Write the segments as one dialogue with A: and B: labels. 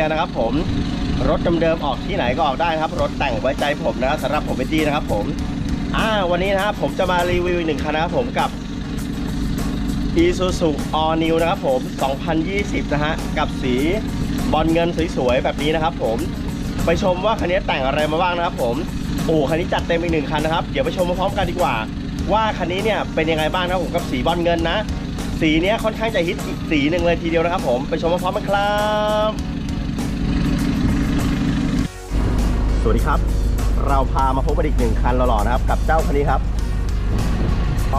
A: นลั่นดันทุกเกียร์นะครับ ผมรถเดิมๆออกที่ไหนก็ออกได้ครับ รถแต่งไว้ใจผมนะครับสำหรับผมเป็นจีนะครับผมอ่าวันนี้นะครับผมจะมารีวิวหนึ่งคันนะครับผมกับ Isuzu All New นะครับผม 2020 นะฮะ กับสีบอลเงินสวยๆ แบบนี้นะครับผม ไปชมว่าคันนี้แต่งอะไรมาบ้างนะครับผม โอ้คันนี้จัดเต็มอีกหนึ่งคันนะครับ เดี๋ยวไปชมพร้อมกันดีกว่า ว่าคันนี้เนี่ยเป็นยังไงบ้างนะครับผมกับสีบอลเงินนะ สีเนี้ยค่อนข้างจะฮิตอีกสีหนึ่งเลยทีเดียวนะครับผม ไปชมพร้อมกันครับ สวัสดีครับ เราพามาพบกันอีกหนึ่งคันหล่อๆนะครับ กับเจ้าคันนี้ครับ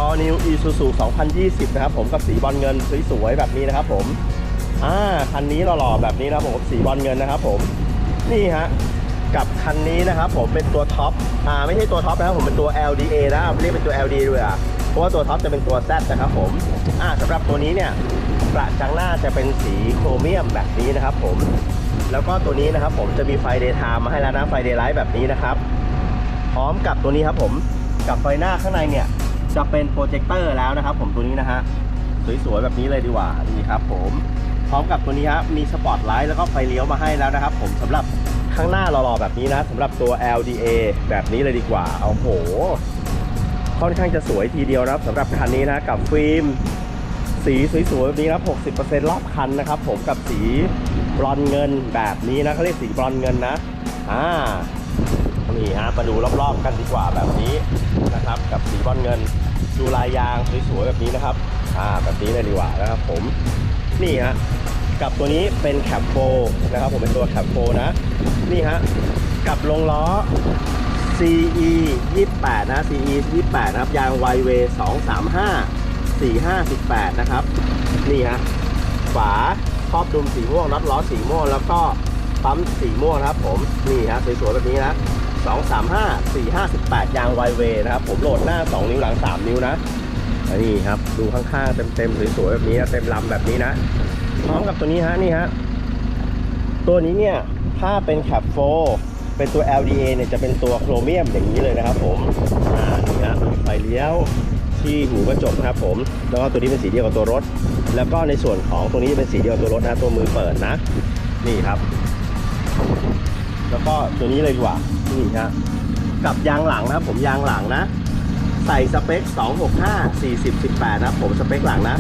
A: All New Isuzu 2020 นะครับผมกับสีบอลเงินสวยๆแบบนี้นะครับผมอ่าคันนี้หล่อๆแบบนี้นะครับผมสีบอลเงินนะครับผมนี่ฮะกับคันนี้นะครับผมเป็นตัวท็อปอ่าไม่ใช่ตัวท็อปนะครับผมเป็นตัว LDA นะเรียกเป็นตัว LD ด้วยอะเพราะว่าตัวท็อปจะเป็นตัว Z นะครับผมอ่าสำหรับตัวนี้เนี่ยกระจังหน้าจะเป็นสีโครเมียมแบบนี้นะครับผม แล้วก็ตัวนี้นะครับผมจะมีไฟ daytime มาให้แล้วนะไฟ daylight แบบนี้นะครับ พร้อมกับตัวนี้ครับผมกับไฟหน้าข้างในเนี่ยจะเป็นโปรเจคเตอร์แล้วนะครับผมตัวนี้นะฮะสวยๆแบบนี้เลยดีกว่านี่ครับผมพร้อมกับตัวนี้ครับมีสปอตไลท์แล้วก็ไฟเลี้ยวมาให้แล้วนะครับ ผมสำหรับข้างหน้าหล่อๆแบบนี้นะสำหรับตัว LDA แบบนี้เลยดีกว่าโอ้โห ค่อนข้างจะสวยทีเดียวนะครับสำหรับคันนี้นะกับฟิล์มสีสวยๆแบบนี้ครับ60%รอบคันนะครับ ผมกับสี บรอนเงินแบบนี้นะเขาเรียกสีบรอนเงินนะอ่านี่ฮะมาดูรอบๆกันดีกว่าแบบนี้นะครับ กับสีบอลเงินดูลายยางสวยๆแบบนี้นะครับอ่าแบบนี้เลยดีกว่านะครับ ผมนี่ฮะกับตัวนี้เป็นแคปโฟนะครับ ผมเป็นตัวแคปโฟนะนี่ฮะกับลงล้อ CE 28 นะ CE 28 นะครับ ยาง YW 235 4518 นะครับ นี่ฮะ ฝา ครอบดุมสีม่วงน็อตล้อสีม่วงแล้วก็ปั๊มสีม่วงนะครับ ผมนี่ฮะสวยๆแบบนี้นะ2 3 5 4 5 18 ยางไวเวนะครับ ผมโหลดหน้า 2 นิ้วหลัง 3 นิ้วนะนี่ครับ ดูข้างๆเต็มๆสวยๆแบบนี้นะเต็มลำแบบนี้นะพร้อมกับตัวนี้ฮะนี่ฮะตัวนี้เนี่ยถ้าเป็นแคปโฟ เป็นตัว LDA เนี่ยจะเป็นตัวโครเมียมอย่างนี้เลยนะครับผมอ่านี่ฮะไฟเลี้ยวที่หูกระจกนะครับผม แล้วก็ตัวนี้เป็นสีเดียวกับตัวรถ แล้วก็ในส่วนของตรงนี้จะเป็นสีเดียวกับตัวรถนะตัวมือเปิดนะ นี่ครับ แล้วก็ตัวนี้เลยดีกว่านี่ฮะกับยางหลังนะครับผมยางหลังนะ ใส่สเปค 265 40 18 นะครับผมสเปคหลังนะ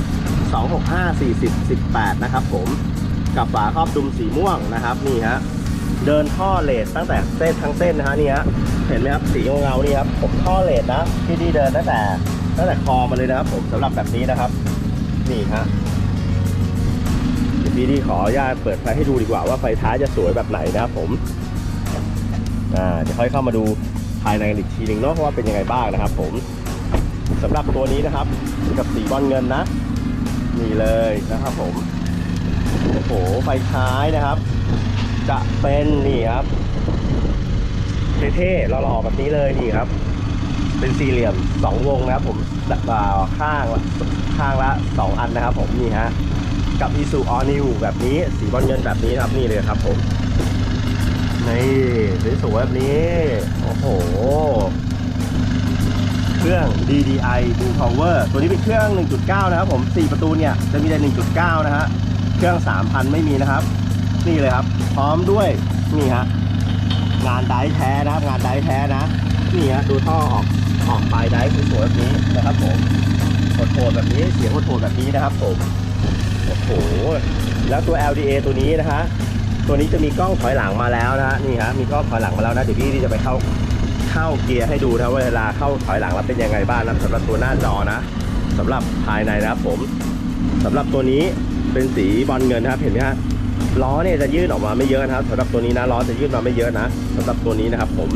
A: 265 40 18 นะครับผมกับฝาครอบดุมสีม่วงนะครับนี่ฮะ เดินท่อเลสตั้งแต่เส้นทั้งเส้นนะฮะนี่ฮะเห็นไหมครับสีเงาๆนี่ครับผมท่อเลสนะที่นี่เดินตั้งแต่ตั้งแต่คอมาเลยนะครับผมสำหรับแบบนี้นะครับ นี่ฮะพี่ดีขออนุญาตเปิดไฟให้ดูดีกว่าว่าไฟท้ายจะสวยแบบไหนนะครับผมอ่าจะค่อยเข้ามาดูภายในกันอีกทีหนึ่งเนาะว่าเป็นยังไงบ้างนะครับ ผมสำหรับตัวนี้นะครับ กับสีบอลเงินนะนี่เลยนะครับผมโอ้โหไฟท้ายนะครับ จะเป็นนี่ครับเท่ๆหล่อแบบนี้เลยนี่ครับ เป็นสี่เหลี่ยมสองวงนะครับ ผมอ่าข้างละข้างละสองอันนะครับ ผมนี่ฮะกับอีซูออนิวแบบนี้สีบอลเงินแบบนี้ครับนี่เลยครับผมนี่สวยๆแบบนี้โอ้โห เครื่อง DDI Dual Power ตัวนี้เป็นเครื่อง 1.9 นะครับผม 4 ประตูเนี่ย จะมีแต่ 1.9 นะฮะ เครื่อง 3,000 ไม่มีนะครับ นี่เลยครับ พร้อมด้วยนี่ฮะงานไดร์แท้นะครับ งานไดร์แท้นะนี่ฮะดูท่อออกออกปลายไดร์สวยๆแบบนี้นะครับผมโหดๆแบบนี้เสียงโหดๆแบบนี้นะครับผมโอ้โหแล้วตัว LDA ตัวนี้นะฮะตัวนี้จะมีกล้องถอยหลังมาแล้วนะฮะนี่ฮะมีกล้องถอยหลังมาแล้วนะเดี๋ยวพี่ที่จะไปเข้าเข้าเกียร์ให้ดูนะว่าเวลาเข้าถอยหลังแล้วเป็นยังไงบ้างนะสำหรับตัวหน้าจอนะสำหรับภายในนะครับผมสำหรับตัวนี้เป็นสีบอลเงินนะครับเห็นไหมฮะ ล้อเนี่ยจะยื่นออกมาไม่เยอะนะครับสำหรับตัวนี้นะล้อจะยื่นมาไม่เยอะนะสำหรับตัวนี้นะครับ ผม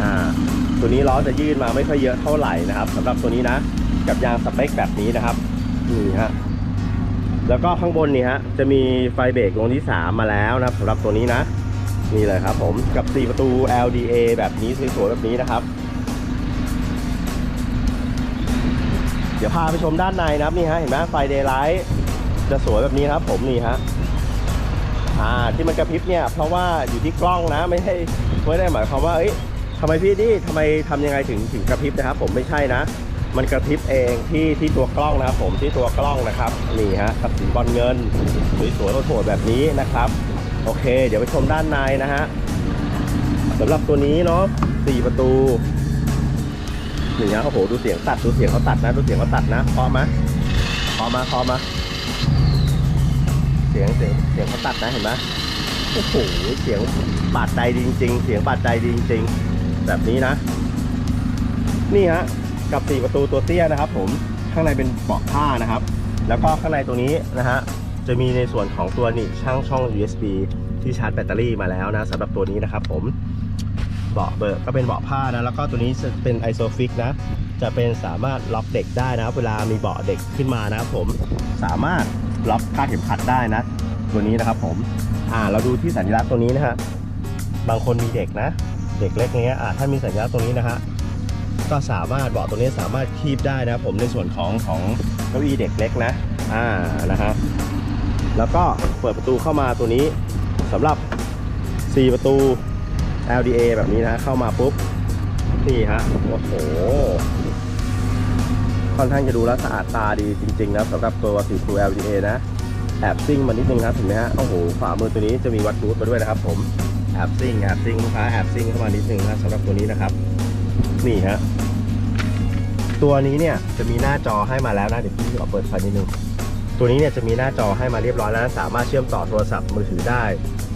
A: อ่าตัวนี้ล้อจะยื่นมาไม่ค่อยเยอะเท่าไหร่นะครับสำหรับตัวนี้นะ กับยางสเปคแบบนี้นะครับนี่ฮะแล้วก็ข้างบนนี่ฮะจะมีไฟเบรกวงที่3มาแล้วนะครับสำหรับตัวนี้นะนี่เลยครับ ผมกับ 4 ประตู LDA แบบนี้สวยๆแบบนี้นะครับ เดี๋ยวพาไปชมด้านในนะครับนี่ฮะเห็นไหมไฟเดย์ไลท์จะสวยแบบนี้ครับ ผมนี่ฮะ อ่าที่มันกระพริบเนี่ยเพราะว่าอยู่ที่กล้องนะไม่ใช่ไม่ได้หมายความว่าเอ้ยทำไมพี่ดิทำไมทำยังไงถึงถึงกระพริบนะครับ ผมไม่ใช่นะ มันกระพริบเองที่ที่ตัวกล้องนะครับ ผมที่ตัวกล้องนะครับนี่ฮะกับสีบอลเงินสวยๆโหดๆแบบนี้นะครับ โอเค เดี๋ยวไปชมด้านในนะฮะสำหรับตัวนี้เนาะสี่ประตูนี่ฮะโอ้โหดูเสียงตัดดูเสียงเขาตัดนะ ดูเสียงเขาตัดนะพอไหมพอมาพอมา เสียงเสียงเสียงเขาตัดนะเห็นไหมโอ้โหเสียงบาดใจจริง ๆ เสียงบาดใจจริง ๆ แบบนี้นะ นี่ฮะกับสี่ประตูตัวเตี้ยนะครับ ผมข้างในเป็นเบาะผ้านะครับ แล้วก็ข้างในตัวนี้นะฮะจะมีในส่วนของตัวนี่ช่างช่อง USB ที่ชาร์จแบตเตอรี่มาแล้วนะสำหรับตัวนี้นะครับผมเบาะเบอร์ก็เป็นเบาะผ้านะแล้วก็ตัวนี้จะเป็นไอโซฟิกนะ จะเป็นสามารถล็อกเด็กได้นะครับ เวลามีเบาะเด็กขึ้นมานะครับผมสามารถ ล็อกคาดเข็มขัดได้นะ ตัวนี้นะครับผมอ่าเราดูที่สัญลักษณ์ตัวนี้นะฮะบางคนมีเด็กนะ เด็กเล็กเนี้ยอ่าถ้ามีสัญลักษณ์ตรงนี้นะฮะก็สามารถเบาะตัวนี้สามารถคีบได้นะผมในส่วนของของเก้าอี้เด็กเล็กนะอ่านะครับแล้วก็เปิดประตูเข้ามาตัวนี้สำหรับ 4 ประตู LDA แบบนี้นะ เข้ามาปุ๊บ นี่ฮะ โอ้โห ค่อนข้างจะดูแลสะอาดตาดีจริงๆนะสำหรับตัว4ประตู LDA นะแอบซิ่งมานิดนึงครับเห็นไหมฮะโอ้โหฝ่ามือตัวนี้จะมีวัดรูทมาด้วยนะครับ ผมแอบซิ่งแอบซิ่งลูกค้าแอบซิ่งเข้ามานิดนึงนะสำหรับตัวนี้นะครับ นี่ฮะตัวนี้เนี่ยจะมีหน้าจอให้มาแล้วนะเดี๋ยวพี่ขอเปิดไฟนิดนึงตัวนี้เนี่ยจะมีหน้าจอให้มาเรียบร้อยแล้วนะสามารถเชื่อมต่อโทรศัพท์มือถือได้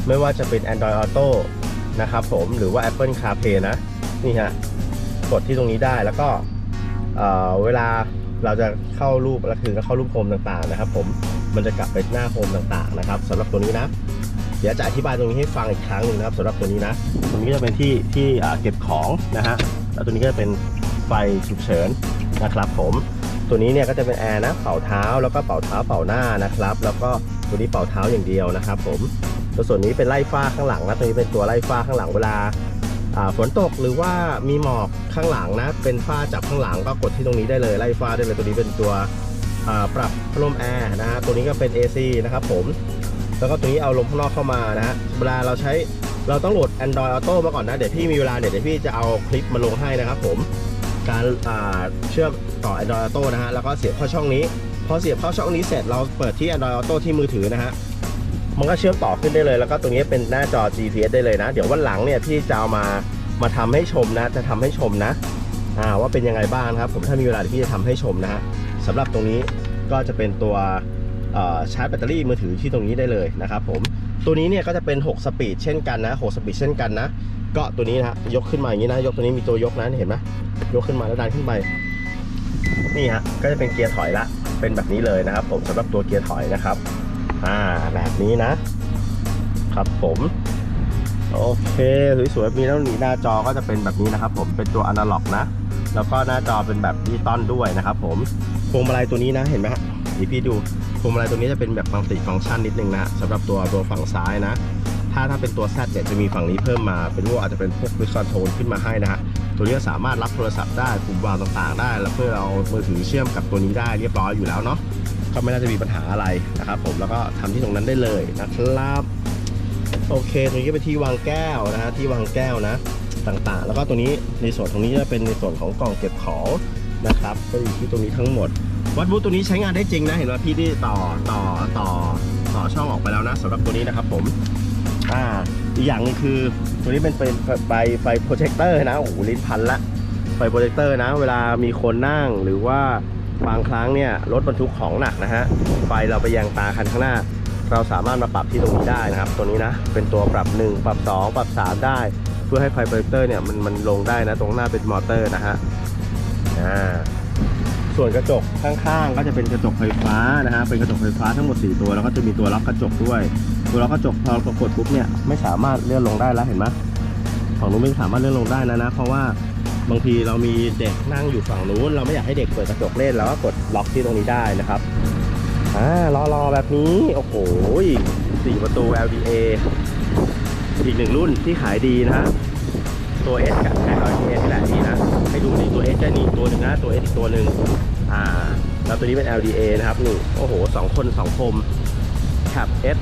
A: ไม่ว่าจะเป็น Android Auto นะครับผมหรือว่า Apple CarPlay นะ นี่ฮะกดที่ตรงนี้ได้แล้วก็ เเวลาเราจะเข้ารูปแล้วคือเข้ารูปโฮมต่างๆนะครับ ผมมันจะกลับไปหน้าโฮมต่างๆนะครับสำหรับตัวนี้นะเดี๋ยวจะอธิบายตรงนี้ให้ฟังอีกครั้งหนึ่งนะครับสำหรับตัวนี้นะตรงนี้จะเป็นที่ที่เก็บของนะฮะแล้วตัวนี้ก็จะเป็นไฟฉุกเฉินนะครับผมตัวนี้เนี่ยก็จะเป็นแอร์นะเป่าเท้าแล้วก็เป่าเท้าเป่าหน้านะครับ แล้วก็ตัวนี้เป่าเท้าอย่างเดียวนะครับ ผมตัวส่วนนี้เป็นไล่ฟ้าข้างหลังนะตัวนี้เป็นตัวไล่ฟ้าข้างหลังเวลา ฝนตกหรือว่ามีหมอกข้างหลังนะ เป็นฝ้าจับข้างหลังก็กดที่ตรงนี้ได้เลยไล่ฟ้าได้เลยตัวนี้เป็นตัวปรับพัดลมแอร์นะฮะตัวนี้ก็เป็น AC นะครับผมแล้วก็ตัวนี้เอาลมข้างนอกเข้ามานะฮะเวลาเราใช้เราต้องโหลด Android Auto มาก่อนนะ เดี๋ยวพี่มีเวลาเดี๋ยวพี่จะเอาคลิปมาลงให้นะครับผมการเชื่อมต่อ Android Auto นะฮะแล้วก็เสียบเข้าช่องนี้พอเสียบเข้าช่องนี้เสร็จเราเปิดที่ Android Auto ที่มือถือนะฮะ มันก็เชื่อมต่อขึ้นได้เลย แล้วก็ตรงนี้เป็นหน้าจอ GPS ได้เลยนะ เดี๋ยววันหลังเนี่ยพี่จะเอามามาทำให้ชมนะ จะทำให้ชมนะอ่าว่าเป็นยังไงบ้างครับ ผมถ้ามีเวลาพี่จะทำให้ชมนะฮะสำหรับตรงนี้ก็จะเป็นตัวชาร์จแบตเตอรี่มือถือที่ตรงนี้ได้เลยนะครับผมตัวนี้เนี่ยก็จะเป็น 6 สปีดเช่นกันนะ 6 สปีดเช่นกันนะ ก็ตัวนี้นะยกขึ้นมาอย่างนี้นะ ยกตัวนี้มีตัวยกนะเห็นไหมยกขึ้นมาแล้วดันขึ้นไปนี่ฮะก็จะเป็นเกียร์ถอยละเป็นแบบนี้เลยนะครับผมสำหรับตัวเกียร์ถอยนะครับ อ่าแบบนี้นะ ครับผมโอเคสวยๆแบบนี้แล้วนี่หน้าจอก็จะเป็นแบบนี้นะครับ ผมเป็นตัวอนาล็อกนะ แล้วก็หน้าจอเป็นแบบดิจิตอลด้วยนะครับผมพวงมาลัยตัวนี้นะเห็นไหมฮะเดี๋ยวพี่ดูพวงมาลัยตัวนี้จะเป็นแบบมัลติฟังก์ชันนิดนึงนะสำหรับตัวตัวฝั่งซ้ายนะ ถ้าถ้าเป็นตัว Z เนี่ยจะมีฝั่งนี้เพิ่มมาเป็นพวกอาจจะเป็นพวก Quick Control ขึ้นมาให้นะฮะตัวนี้สามารถรับโทรศัพท์ได้ปุ่มวางต่างๆ ได้ แล้วเพื่อเอามือถือเชื่อมกับตัวนี้ได้เรียบร้อยอยู่แล้วเนาะ ก็ไม่น่าจะมีปัญหาอะไรนะครับผมแล้วก็ทำที่ตรงนั้นได้เลยนะครับโอเคตรงนี้เป็นที่วางแก้วนะฮะที่วางแก้วนะต่างๆ แล้วก็ตัวนี้ในส่วนตรงนี้จะเป็นในส่วนของกล่องเก็บของนะครับก็อยู่ที่ตรงนี้ทั้งหมด วัดบูตัวนี้ใช้งานได้จริงนะเห็นว่าพี่ได้ต่อต่อต่อต่อช่องออกไปแล้วนะสำหรับตัวนี้นะครับผมอ่าอีกอย่างหนึงคือตัวนี้เป็นเป็นไฟไฟโปรเจคเตอร์นะโอ้โหลิ้นพันละไฟโปรเจคเตอร์นะ เวลามีคนนั่งหรือว่า บางครั้งเนี่ยรถบรรทุกของหนักนะฮะไฟเราไปยังตาคันข้างหน้า เราสามารถมาปรับที่ตรงนี้ได้นะครับ ตัวนี้นะเป็นตัวปรับ 1 ปรับ 2 ปรับ 3 ได้ เพื่อให้ไฟโปรเจคเตอร์เนี่ยมันมันลงได้นะ ตรงหน้าเป็นมอเตอร์นะฮะอ่าส่วนกระจกข้างๆ ก็จะเป็นกระจกไฟฟ้านะฮะ เป็นกระจกไฟฟ้าทั้งหมด 4 ตัว แล้วก็จะมีตัวล็อกกระจกด้วย ตัวล็อกกระจกพอเรากดปุ๊บเนี่ยไม่สามารถเลื่อนลงได้แล้วเห็นไหมฝั่งนู้นไม่สามารถเลื่อนลงได้นะนะ เพราะว่า บางทีเรามีเด็กนั่งอยู่ฝั่งนู้น เราไม่อยากให้เด็กเปิดกระจกเล่นเราก็กดล็อกที่ตรงนี้ได้นะครับอ่ารอรอแบบนี้ โอ้โหสี่ประตู LDA อีกหนึ่งรุ่นที่ขายดีนะฮะตัว S กับ LDA นี่แหละนี่นะให้ดูนี่ตัว S จะนี่ตัวหนึ่งนะตัว S อีกตัวหนึ่งอ่าแล้วตัวนี้เป็น LDA นะครับนี่โอ้โหสองคนสองคมขับ S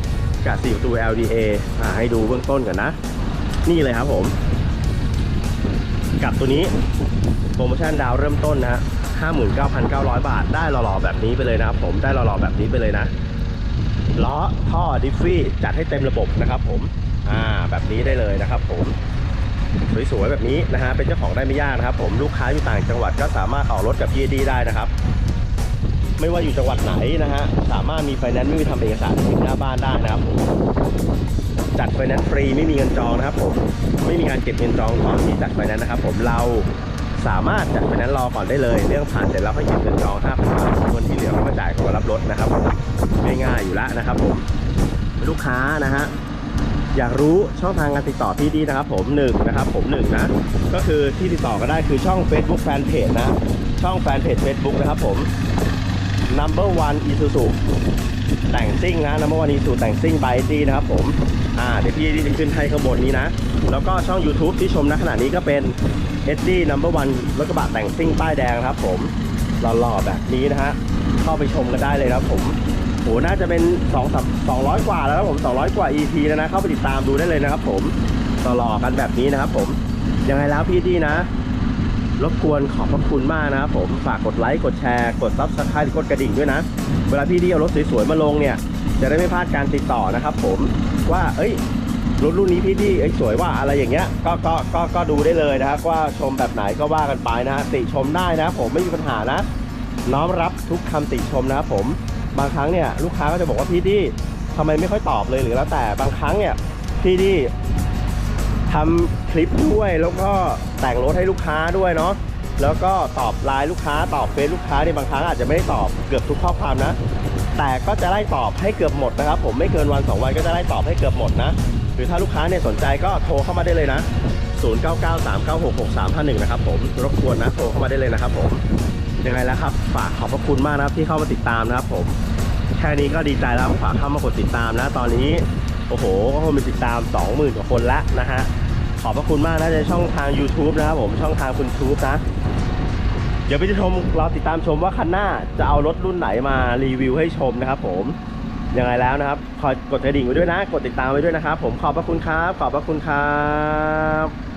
A: กับสี่ประตู LDA อ่าให้ดูเบื้องต้นก่อนนะ นี่เลยครับผม กับตัวนี้โปรโมชั่นดาวเริ่มต้นนะฮะ59,900 บาทได้หล่อๆแบบนี้ไปเลยนะครับผมได้หล่อๆแบบนี้ไปเลยนะล้อท่อดิฟฟี่จัดให้เต็มระบบนะครับผมอ่าแบบนี้ได้เลยนะครับผมสวยๆแบบนี้นะฮะเป็นเจ้าของได้ไม่ยากนะครับผมลูกค้าอยู่ต่างจังหวัดก็สามารถออกรถกับพีดีได้นะครับ ไม่ว่าอยู่จังหวัดไหนนะฮะสามารถมีไฟแนนซ์ไม่มีทำเอกสารถึงหน้าบ้านได้นะครับ จัดไฟแนนซ์ฟรีไม่มีเงินจองนะครับผมไม่มีการเก็บเงินจองก่อนที่จัดไฟแนนซ์นะครับผมเราสามารถจัดไฟแนนซ์รอก่อนได้เลย เรื่องผ่านเสร็จแล้วค่อยเก็บเงินจอง5,000บาทเงินที่เหลือก็จ่ายก่อนรับรถนะครับผมง่ายๆอยู่แล้วนะครับผมลูกค้านะฮะอยากรู้ช่องทางการติดต่อพี่ดีนะครับผมหนึ่งนะครับผมหนึ่งนะก็คือที่ติดต่อก็ได้คือช่อง Facebook Fanpage นะ ช่องแฟนเพจ Facebook นะครับผม Number One Isuzu แต่งซิ่งนะ Number One Isuzu แต่งซิ่ง by ดีนะครับผมอ่าเดี๋ยวพี่ดีจะขึ้นให้ข้างบนนี้นะ แล้วก็ช่อง YouTube ที่ชมณขณะนี้ก็เป็น e d d i Number One รถกระบะแต่งซิ่งป้ายแดงครับผมหล่อๆแบบนี้นะฮะเข้าไปชมกันได้เลยนะครับผมโหน่าจะเป็น2 3 200 กว่าแล้วครับผม200 กว่า EP แล้วนะ เข้าไปติดตามดูได้เลยนะครับผมต่อๆกันแบบนี้นะครับผมยังไงแล้วพี่ดีนะ รบกวนขอบพระคุณมากนะครับผมฝากกดไลค์กดแชร์กด Subscribe กดกระดิ่งด้วยนะ เวลาพี่ดีเอารถสวยๆมาลงเนี่ย จะได้ไม่พลาดการติดต่อนะครับผมว่าเอ้ยรถรุ่นนี้พี่ดีเอ้ยสวยว่าอะไรอย่างเงี้ยก็ก็ก็ก็ดูได้เลยนะครับว่าชมแบบไหนก็ว่ากันไปนะฮะติชมได้นะผมไม่มีปัญหานะ น้อมรับทุกคำติชมนะครับผมบางครั้งเนี่ยลูกค้าก็จะบอกว่าพี่ดีทำไมไม่ค่อยตอบเลยหรือแล้วแต่บางครั้งเนี่ยพี่ดี ทำคลิปด้วยแล้วก็แต่งรถให้ลูกค้าด้วยเนาะแล้วก็ตอบไลน์ลูกค้าตอบเฟซลูกค้าเนี่ยบางครั้งอาจจะไม่ได้ตอบเกือบทุกข้อความนะ แต่ก็จะไล่ตอบให้เกือบหมดนะครับ ผมไม่เกินวันสองวันก็จะไล่ตอบให้เกือบหมดนะ หรือถ้าลูกค้าเนี่ยสนใจก็โทรเข้ามาได้เลยนะ 0993966351 นะครับผมรบกวนนะโทรเข้ามาได้เลยนะครับผมยังไงแล้วครับ ฝากขอบพระคุณมากนะครับที่เข้ามาติดตามนะครับผมแค่นี้ก็ดีใจแล้วฝากเข้ามากดติดตามนะ ตอนนี้โอ้โหก็คนมีติดตาม 20,000กว่าคนล้วนะฮะ ขอบพระคุณมากนะในช่องทาง YouTube นะครับผมช่องทางคุณทูบนะ เดี๋ยวไปชมเราติดตามชมว่าคันหน้าจะเอารถรุ่นไหนมารีวิวให้ชมนะครับผมยังไงแล้วนะครับคอยกดกระดิ่งไว้ด้วยนะ กดติดตามไว้ด้วยนะครับผมขอบพระคุณครับ ขอบพระคุณครับ